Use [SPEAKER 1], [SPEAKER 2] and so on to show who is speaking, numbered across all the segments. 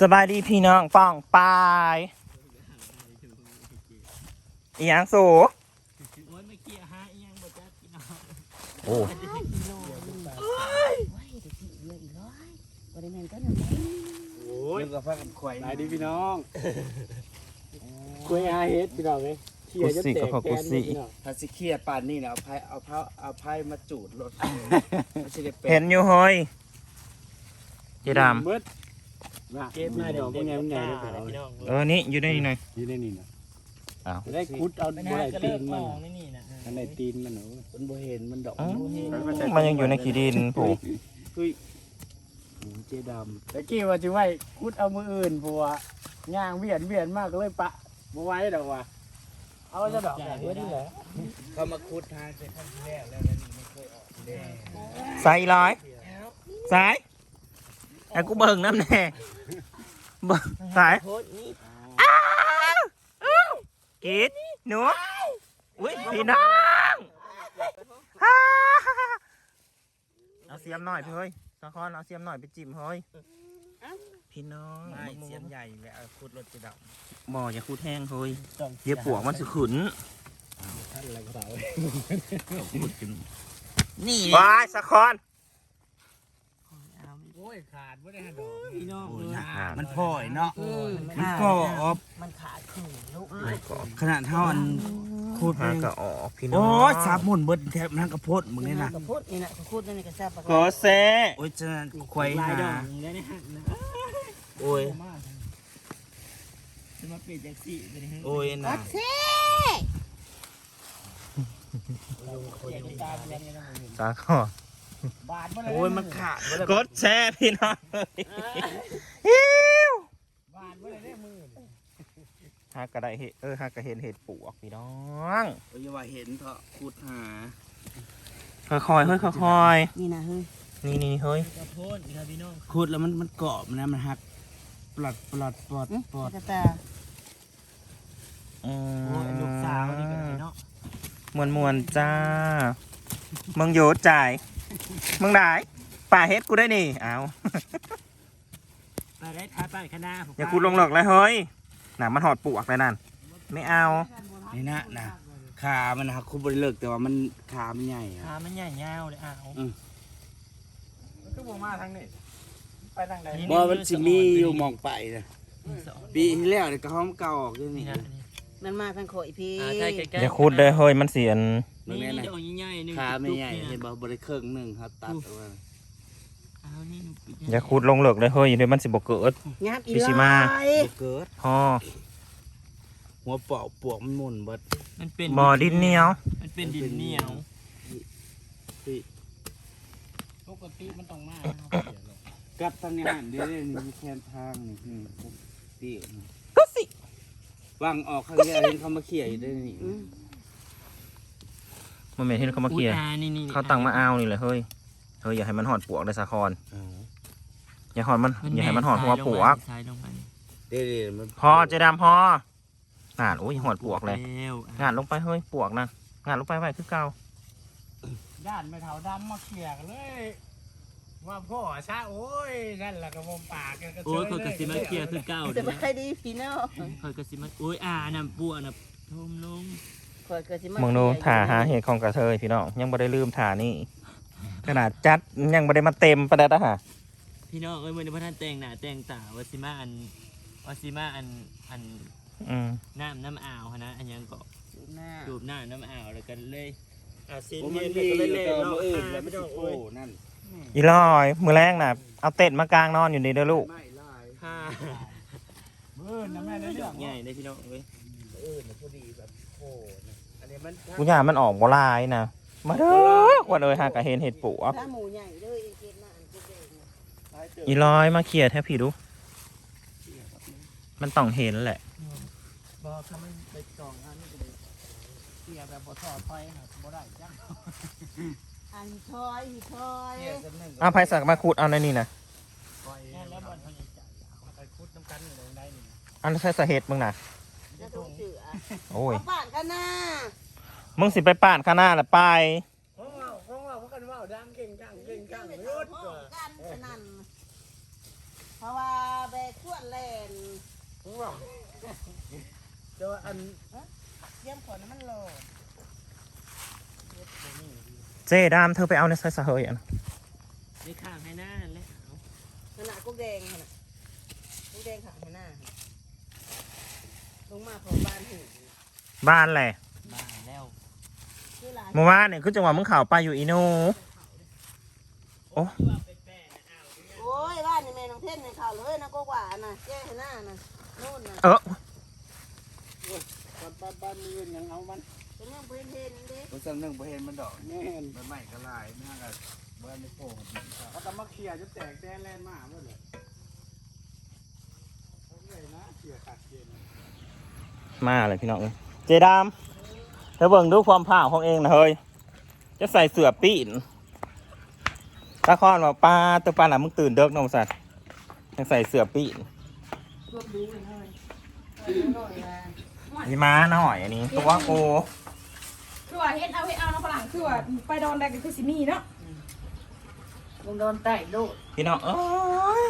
[SPEAKER 1] สบายดีพี่น้องป้องปายอีหยังสู
[SPEAKER 2] โอ้ยไม่เกี่ยฮะอีหยังบ่จักพี่น้อง
[SPEAKER 1] โอ้
[SPEAKER 3] ว้ายเด็กที่เยอะอีกร้อยบริเวณก็หนึ่ง
[SPEAKER 2] โอ้ยกับพากันข่อย
[SPEAKER 4] หลายดีพี่น้องคุยอาเฮ็ดพี่น้องเลยเขี่ยจะแตกแกนเลยพี่น้อง
[SPEAKER 2] ถ้าสิเครียดปานนี้นะเอาไพ่เอาเผาเอาไพ่มาจูดรถไม่ใช่ได้เป็
[SPEAKER 1] เห็นอยู่เฮ้ยเจด
[SPEAKER 4] เบิ ดมาเก็บหน้าดอกเป็นไงเป็นไงเลยพี่น้องำ
[SPEAKER 1] เออนี่อยู่ในนี่หน่อย
[SPEAKER 4] นี่ได้นี่นะ
[SPEAKER 1] อ้าว
[SPEAKER 4] จะได้คุดเอา
[SPEAKER 2] ไม่
[SPEAKER 4] บ่
[SPEAKER 2] น่า
[SPEAKER 4] ได้
[SPEAKER 2] จะ
[SPEAKER 4] ตี
[SPEAKER 2] เลิ
[SPEAKER 4] น
[SPEAKER 2] กม
[SPEAKER 4] มัน
[SPEAKER 2] องนี่นี่นะ
[SPEAKER 4] อันไหนตีนมันหนู
[SPEAKER 2] มันบ่เห็นมันดอก
[SPEAKER 1] อ๋อ
[SPEAKER 2] มันบ่เห็น
[SPEAKER 1] มันยังอยู่ในขี้ดินผู
[SPEAKER 2] คือ
[SPEAKER 4] หมูเจด
[SPEAKER 2] ตะกี้ว่าจะไว้คุดเอามืออื่นผัวย่างเบียดเบียดมากเลยปะบ่ไหว้ดอกว่ะเอาจะดอกแบบนี้แหละเขามาคุดทางเสร็จขั้นที่แล้วแล้วแล้วนี่ไม่เคยออกแดง
[SPEAKER 1] ใส่ร้อยสาย ไอ้กูเบิ่งน้ำแน่เบิ่งสาย
[SPEAKER 2] โคตรนี่
[SPEAKER 1] กิดหนูอุ้ยพี่น้องฮ่าเอาเสียมหน่อยพี่เฮ้ยสะคอนเอาเสียมหน่อยไปจิ้มเฮ้ยพี่น้อง
[SPEAKER 2] ไม่เสียมใหญ่แล้วเอาคุดรถจะดอก
[SPEAKER 1] บ่อย่าคูดแห้งเฮ้ยเดี๋ยวปวกมันสิขุนำ
[SPEAKER 4] ท่านอะไรก็ได้
[SPEAKER 1] นี่วายสะคอน
[SPEAKER 2] โอ้ ยขาดไม่ได้ดอกพี่น้อง
[SPEAKER 1] โอ้ยหนักหนา
[SPEAKER 2] มันพ่อยเนาะ
[SPEAKER 3] มัน
[SPEAKER 2] ก็อบ
[SPEAKER 3] มันขาดขึ้นลูก
[SPEAKER 2] ขนาดเท่าอันคูด
[SPEAKER 1] หาก็ออกพี่น้อง
[SPEAKER 2] โอ้ยสาบมุนเบิดแทบทั้งกระโพดมึงนี่นะ
[SPEAKER 3] กระพุดนี่นะกระพุดนี่กระซับปาก
[SPEAKER 1] ก็เซ่
[SPEAKER 2] โอ้ยจะควายหา
[SPEAKER 1] โอ้ย
[SPEAKER 2] จะมาเปลี่ยนจากสีไปนี่
[SPEAKER 1] โอ้ยนะ
[SPEAKER 3] เซ่
[SPEAKER 1] สาคอน
[SPEAKER 2] บาดโอ้ยมันขาด
[SPEAKER 1] กดแชร์พี่น้องฮิว
[SPEAKER 2] บาดไม่ได้มือ
[SPEAKER 1] หากระไดเห็ดเออหากระเห็นเห็ดปวกพี่น้อง
[SPEAKER 2] โอ้ยว่าเห็นเถอะคูดหา
[SPEAKER 1] ค่อยๆเฮ้ยค่อย
[SPEAKER 3] นี่นะเฮ้ย
[SPEAKER 1] ๆนี่นี่เฮ้ย
[SPEAKER 2] กระโพดครับพี่น้องคูดแล้วมันมันเกาะมันนะมันหักปลอดปลอดปลอดปลอด
[SPEAKER 3] กระตา
[SPEAKER 1] อืม
[SPEAKER 2] โอ้ยลูกสาวนี่กันเนาะ
[SPEAKER 1] มวนมวนๆจ้ามึงโยดจ่าย มึงได้ป่าเฮ็ดกูได้นี่เอา
[SPEAKER 2] ไปได้ท้ายไปคณะ
[SPEAKER 1] อย่ากูลงหลอกเลยเฮ้ยหนามันหอดปวกเลยนั่น ไม่เอา
[SPEAKER 2] นี่นะนะขามันหักคูดบริเลิกแต่ว่ามันขามันใหญ่ขามันใหญ่ยาวเลยอ้าว
[SPEAKER 4] ก็บ่มาทางนี้ไปทางใด
[SPEAKER 2] บ่มันสิมีอยู่มองไปนะปีที่แล้วเนี่ยก็ห้องเก่าออกด้วยนี่นะ
[SPEAKER 3] มันมาทางโขยพี่
[SPEAKER 1] อย่าคูดเลยเฮ้ยมันเสียน
[SPEAKER 2] นี่นี่ดอกใหญ่ๆนึงขาไม่ใหญ่เห็นบ่บริเครื่องหนึ่งครับตัดเอาไว้
[SPEAKER 1] อย่าคูดลงเหลือกเลยเฮ้ยเดี๋ยวมันสิบกเกิด
[SPEAKER 3] งับอี
[SPEAKER 1] พี่สิ
[SPEAKER 3] ร้
[SPEAKER 1] มา
[SPEAKER 3] อย
[SPEAKER 2] บ่เกิด
[SPEAKER 1] พ่อ
[SPEAKER 2] หัวเปาะปวกมันหมุนเบิด
[SPEAKER 5] มันเป็น
[SPEAKER 1] บ่อดินเหนียว
[SPEAKER 5] มันเป็นดินเหนียว
[SPEAKER 4] ปกติมันต้องมา
[SPEAKER 2] กัดทางนี้หันเดี๋ยวนี้มีแคนทางนี่นี่ตี
[SPEAKER 1] ก็สิ
[SPEAKER 2] วางออกข้างแรกเห็นเขามาเขี่ยอยู่ด้ว ยนี่
[SPEAKER 3] อืม
[SPEAKER 1] มันเป็นที่เขามาเคลียร์
[SPEAKER 5] อุดานี่นี่
[SPEAKER 1] เขาตั้งมาเอานี่เลยเฮ้ยเฮ้ยอย่าให้มันหอดปวกเลยสาคอนอย่าหอดมันอย่าให้มันหอดหัวปวก
[SPEAKER 5] ซ้ายลงไป
[SPEAKER 2] เดี๋ยวๆมัน
[SPEAKER 1] พอเจดำพองานโอ้ยหอดปวกเลย
[SPEAKER 5] แล้ว
[SPEAKER 1] งานลงไปเฮ้ยปวกนะงานลงไปไว้คือเก่า
[SPEAKER 4] ด้านไม่เท่าดำมาเขี่ยกันเลย ว่าพ่อซะโอ้ยนั่นแหละกระมมปากกันก็
[SPEAKER 5] โอ้ยคอยกระสิมาเคลียร์คือเก่า
[SPEAKER 3] จะ
[SPEAKER 5] เด้
[SPEAKER 3] ไป
[SPEAKER 5] อ
[SPEAKER 3] ใครดีพี่น้อง
[SPEAKER 5] คอยกระสิมาโอ้ยอ่านำปัวน่ะทมลง
[SPEAKER 3] คอยกระสิมา
[SPEAKER 1] มึงดูถ่าหาเหตุของกระเทยพี่น้องยังไม่ได้ลืมถ่านี่ขนาดจัดยังไม่ได้มาเต็มประเด็นฮะ
[SPEAKER 5] พี่น้องเอ้ยมื้อนี้พระท่านแต่งหน้าแต่งตาวาสิมาอันวาสิมาอันอัน
[SPEAKER 1] อืม
[SPEAKER 5] น้ำน้ำอ่าวหั้นนะอันยังก็
[SPEAKER 3] หน้า
[SPEAKER 5] จูบหน้าน้ำอ่าวแล้วกันเลยอ่าซีน
[SPEAKER 2] โอ้
[SPEAKER 5] เย็
[SPEAKER 2] มัน
[SPEAKER 5] น
[SPEAKER 2] มี
[SPEAKER 5] ก็เลย
[SPEAKER 2] อยู่
[SPEAKER 5] เล่
[SPEAKER 2] แต่
[SPEAKER 5] น
[SPEAKER 2] มื
[SPEAKER 5] เนาะ
[SPEAKER 2] ออื่น
[SPEAKER 5] อ่า
[SPEAKER 2] แล้ว
[SPEAKER 5] ไม่
[SPEAKER 2] ไม่
[SPEAKER 5] ต้
[SPEAKER 2] ต้
[SPEAKER 5] อ
[SPEAKER 2] องง
[SPEAKER 5] โอ้
[SPEAKER 2] โอ้
[SPEAKER 5] ย
[SPEAKER 2] นั่น
[SPEAKER 1] อีลอยมือแรงน่ะเอาเต็ดมากลางนอนอยู่นี่เด้อลูก
[SPEAKER 2] ไม่ลาย
[SPEAKER 5] ค่ะ
[SPEAKER 4] เบิ่นนะแม่ได้เรื่อง
[SPEAKER 5] ใหญ่เลยพี่น้องเอ้ย
[SPEAKER 2] เออมันพอดีแบบโอ้นะ อันนี้มัน
[SPEAKER 1] กูอยากมันออกบ่ลายนะมาเด้อวันเอ้ยหากะเห็นเห็ดปวก
[SPEAKER 3] ถ้าหมูใหญ่เลยเกณฑ์หน้าอันเกณฑ์เอง
[SPEAKER 1] อีลอยมาเคลียร์แทบพี่ดู มันต้องเห็นแหละ
[SPEAKER 4] บอกถ้ามันไปจองอันนี้ก็เลยเขี่ยแบบบ่ทอดไฟครับบ่ได้จ้า
[SPEAKER 3] อันชอยอีชอย
[SPEAKER 2] เขี่ยสักหนึ่ง
[SPEAKER 1] เอาไผ่สักมาขุดเอาในนี่นะ
[SPEAKER 4] ปล่อยแล้วบอลเขาจะจ่ายเอาไปคุดน้ำกันอยู่ตรงใดนี่
[SPEAKER 1] อันใช้สาเหตุมึงน่ะ
[SPEAKER 3] จะต้องเสือ
[SPEAKER 1] โอ้ย
[SPEAKER 3] มาบ้านกันนะ
[SPEAKER 1] มึงสิไปป่านข้างหน้าละไป
[SPEAKER 4] เพราะว่าเพราะว่าเพราะกันว่าดังเก่งจังเก่งจัง
[SPEAKER 3] ไม่
[SPEAKER 4] ยุ
[SPEAKER 3] ต้อง
[SPEAKER 4] ด
[SPEAKER 3] ห้องกันฉะนั้นเพราะว่าแบกขวดแลน
[SPEAKER 2] เจ้าอัน
[SPEAKER 3] เยี่ยมขอน้ำมันโลด
[SPEAKER 1] เจ๊ดามเธอไปเอาในซอยสะเฮยอะ
[SPEAKER 5] ในข้างให้หน้าและ
[SPEAKER 3] ขนาดกุ๊กแดงขนาดกุ๊กแดงขางหน้า ลงมาพอบ้านหู
[SPEAKER 1] บ้านแหละ
[SPEAKER 5] บ้าแล้ว
[SPEAKER 3] คือหลาน
[SPEAKER 1] เมื่อวานเนี่ยคือจังหวะมึงข่าวไปอยู่อีโนโอ้
[SPEAKER 3] โอ้ยบ้านนี่แม่น้องเทนในข่าวเลยนะก็ว่านะแก้ให้หน้านะนู่นนะ
[SPEAKER 1] เออ
[SPEAKER 2] บ้านบ้านบ้านมีเงินยังเอามัน
[SPEAKER 3] เป็นเรื่องเพื่อนเห็นเด้
[SPEAKER 2] ผมจำหนึ่งบ่เห็นมันดอกแน่นใบใหม่ก็ลายหน้ากันบ้านไม่โป่งเขาจะมาเคลียร์จะแตกแดนแลนมาเมื่อไหร่โอเคนะเคลียร์ขาดเกณฑ์
[SPEAKER 1] มาเลยพี่น้องเอ้ยเจ๊ดามเธอเบิ่งดูความผ่าของเองนะเฮ้ยจะใส่เสื้อปีนตาคอนว่าป้าตัวปลาหนามึงตื่นเด็กน้องสัตว์ยังใส่เสื้อปีน
[SPEAKER 3] รวบดูเลยหน่อยหน่อยนะ
[SPEAKER 1] นี่ม้าหน่อยอันนี้ตัวกู
[SPEAKER 6] คือว่าเฮ็ดเอาเฮ็ดเอาเนาะฝรั่งคือว่าไปดอนได้ก็คือสิมีเนาะ
[SPEAKER 3] ลงโดนไต่โลด
[SPEAKER 1] พี่น้องเอ้ย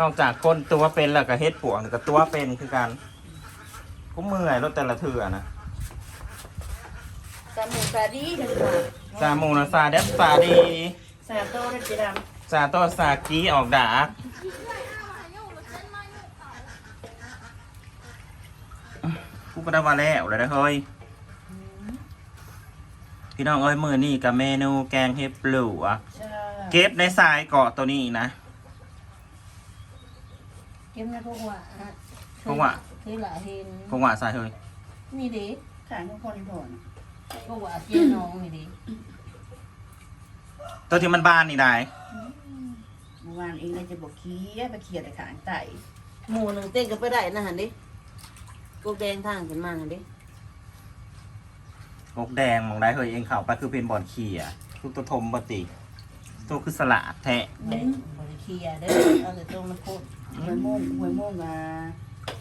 [SPEAKER 1] นอกจากคนตัวเป็นแล้วก็เฮ็ดปวกนี่ก็ตัวเป็นคือกัน กูเมื่อยรถแต่ละเถื่อนะ
[SPEAKER 3] สามูสาดีเถอะว่า
[SPEAKER 1] ซามูนาซาเดฟซาดี
[SPEAKER 3] สาโตได้จีด
[SPEAKER 1] ซาโตซากีออกดาบกูก็ได้ว่าแล้วเลยนะเฮ้ยพี่น้องเอ้ยมือนี่กับเมนูแกงเห็ดปลูอะำ
[SPEAKER 3] ใช่
[SPEAKER 1] เก็บในทรายเกาะตัวนี้นะ
[SPEAKER 3] เก็บนะพวกว่า
[SPEAKER 1] พวกว่า
[SPEAKER 3] คือหลาเห็น
[SPEAKER 1] พงว่าทรายเฮ้ย
[SPEAKER 3] นี่ดิขายพวกคนที่ผ่อนพวกว่าเจ๊น้องนี่ดิ
[SPEAKER 1] ตัวที่มันบานนี่ได้
[SPEAKER 3] เมื่อวานเองเลยจะบอกขี้ไปเขียดแต่ขางไต่หมูหนึ่งเต้นก็ไปได้นะหันดิกุ๊กแดงทางขึ้นมาหันดิ
[SPEAKER 1] กกแดงมองได้เฮ้ยเองเข่าไปคือเป็นบอลขี่อะทุกตัวทมปติ ตัวคือสละแทะ
[SPEAKER 3] บริเคียเด้อเอาแต่ตรงมันโคตรหวยโม่งหวยโม่งอะ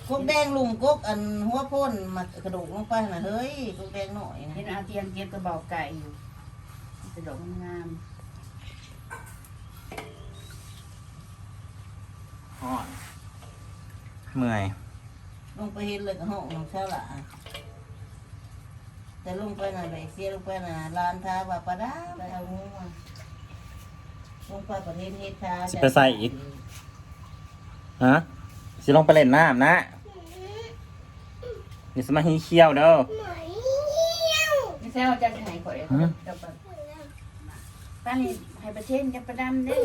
[SPEAKER 3] กุ๊กแดงลุงกุ๊กอันหัวพ่นมากระโดดลงไปน่ะเฮ้ยกุ๊กแดงหน่อยนะ
[SPEAKER 7] เห็นอาเทียนเก็บกระบอกไก่อยู่จะดอกงาม
[SPEAKER 1] ฮ้อนเมื่อย
[SPEAKER 3] ลงไปเห็นเลยกับห้องน้องเช่าละแต่ลงไปน่ะไปเสียลงไปน่ะลานท้าว่าปลาดาไปเอางูมาลงไปประเทศเฮ็ดท้า
[SPEAKER 1] สิไปใส่อีกฮะสิลงไปเล่นน้ำนะ นี่สมาฮีเคี้ยวเด้อ
[SPEAKER 7] ๆไม่ใช่ว่าจะหายข่อย
[SPEAKER 1] หืม
[SPEAKER 7] จะไปป้านี่ให้ประเทศจะประดำเด้อ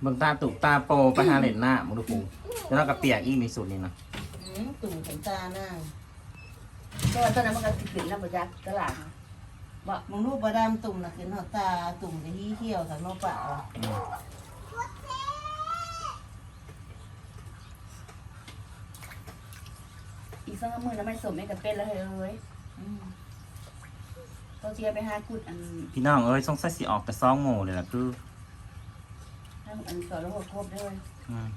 [SPEAKER 1] เบิ่งตาตุกตาโปไปหาเล่นน้ำมึงดูกูแล้วเราก็เปียกอีกในสุดนี่นะ
[SPEAKER 3] อืมตุ่มขนตาหน้า
[SPEAKER 7] เพราะว่าตอนนั้นมันก็ติดขึ้นแล้วบ่จักตลาด
[SPEAKER 3] มึงรูปปลาดามตุ่มน่ะขึ้นหอดตาตุ่มจะฮี้เขี้ยวทางโนเปล่า
[SPEAKER 1] อืม
[SPEAKER 7] อีก สองมื้อแล้วมันสมให้กับเป็นแล้วเฮ้ยอืมก็เสียไปหากุดอัน
[SPEAKER 1] พี่น้องเอ้ยสงสัยสิออกแต่ซองโง่เลยล่ะคือ
[SPEAKER 7] ทั้งอันสอนแล้วก็ครบด้วย
[SPEAKER 1] อืม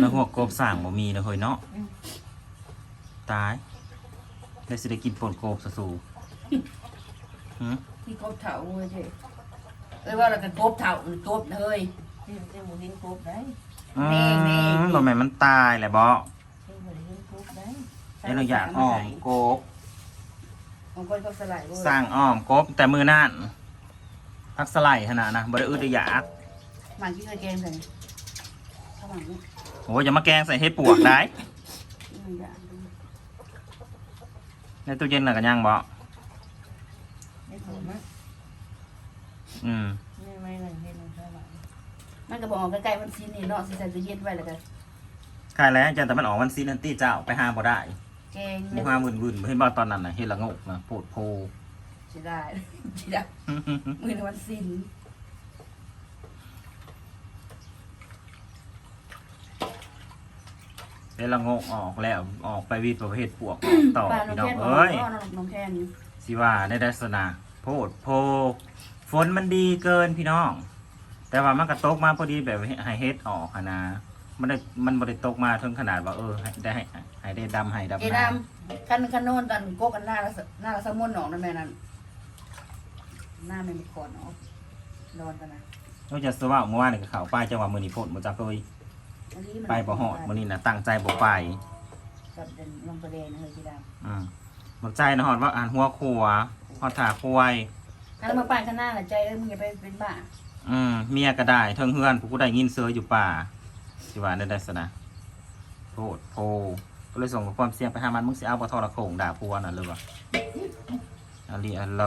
[SPEAKER 1] แล้วหัวกบสั่งบ่มีนะเฮ้ยเนาะตายได้สิได้กินปนโกบซะสูหืม
[SPEAKER 7] ที่กบเถาเว้ยเจ้เอ้ยว่าเราก็กบเถามันกบเฮ้ย
[SPEAKER 3] ที่มันจะหมูหินกบได้
[SPEAKER 1] อื
[SPEAKER 7] แม่แม่
[SPEAKER 1] มบ่แม่นมันตายแหละบ่
[SPEAKER 3] ที่หมูหินกบได้
[SPEAKER 1] ไอ้เราอยากอ้อมกบ
[SPEAKER 7] ของคนก็สลายเว้ย
[SPEAKER 1] สร้างอ้อมกบแต่มือนั่นพักสไลด์ขนาดนะบ่ได้อึดได้อยาก
[SPEAKER 7] หมันที่เคยแกงใส่ข้าวหมักนี่
[SPEAKER 1] โอ้ยอย่ามาแกงใส่เห็ดปวกได้
[SPEAKER 7] อืมอย่าดู
[SPEAKER 1] ในตู้เย็นน่ะกันยังบ่
[SPEAKER 3] ไม่ถูกมั้ย
[SPEAKER 1] อืม
[SPEAKER 3] ไม่ไม่เลยเห็นมันเท่าไหร่
[SPEAKER 7] มันก็บอกใกล้ๆมันซีนี่เนาะสิใส่ตู้เย็นไว้แล้วก็
[SPEAKER 1] ใครแล้วจังแต่มันออกวันซีนันตี้เจ้าไปหาบ่ได้
[SPEAKER 7] แกง
[SPEAKER 1] บ่หาวุ่นวุ่นๆเห็นบ่ตอนนั้นน่ะเฮ็ดละงกนะโพดโพ
[SPEAKER 7] ใช่ได้ใช่ได้มือในวันซิน
[SPEAKER 1] เฮ็ดละงกออกแล้วออกไปวีดประเภทปวกออกต่อ
[SPEAKER 7] ปลา
[SPEAKER 1] พี่
[SPEAKER 7] น้
[SPEAKER 1] น้
[SPEAKER 7] อ
[SPEAKER 1] องง
[SPEAKER 7] แทน
[SPEAKER 1] เอ้ย
[SPEAKER 7] น้องแทน
[SPEAKER 1] สิว่าในลักษณะโพดโพฝนมันดีเกินพี่น้อง แต่ว่ามันก็ตกมาพอดีแบบให้เฮ็ดออกหั้นนะ มันได้มันบ่ได้ตกมาถึงขนาดว่าเออให้ได้ให้ให้ได้ดำให้ดำ
[SPEAKER 7] เจดามคันคันโน่นกันโกกันหน้าละหน้าละสมุนหนองนั่นแม่นั่นหน้าไม่มีขอนเนาะนอนกันนะ
[SPEAKER 1] นอกจากสว่าเมื่อวานนี่ก็เขาไปจังหวัดมือนีโพดมันจะเคย
[SPEAKER 3] อันนี้มัน
[SPEAKER 1] ไปบ่หอดมือนี้นะตั้งใจบ่ไป
[SPEAKER 3] กับเดินลงประเด็นเฮ้ยจีด
[SPEAKER 1] อืมบักใจนะฮอดว่าอ่านหัวครัวฮอดถาควายำ
[SPEAKER 7] อันนั้นมาปั่นข้างหน้าน่ะใจเอ้ยมึงอย่าไปเป็นบ้า
[SPEAKER 1] อืมเมียก็ได้เทิงเฮือนผู้กูได้ยินเสืออยู่ป่า สิว่าได้ได้สนะโทษโพก็เลยส่งความเสี่ยงไปหามันมึงสิเอาบ่ทอละโขงด่าผัวนั่นเลยวะอาลีอัลโล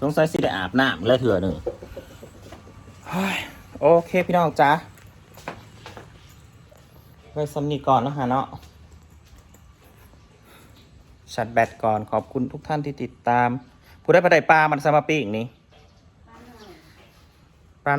[SPEAKER 1] สงสัยสิได้อาบน้ำแล้วเถื่อหนึ่งโอเคพี่น้องจ้าไว้สำนีก่อนนะฮะเนาะชัดแบตก่อนขอบคุณทุกท่านที่ติดตาม ผู้ได้ประดปลามันสมาปีกนี่ ปล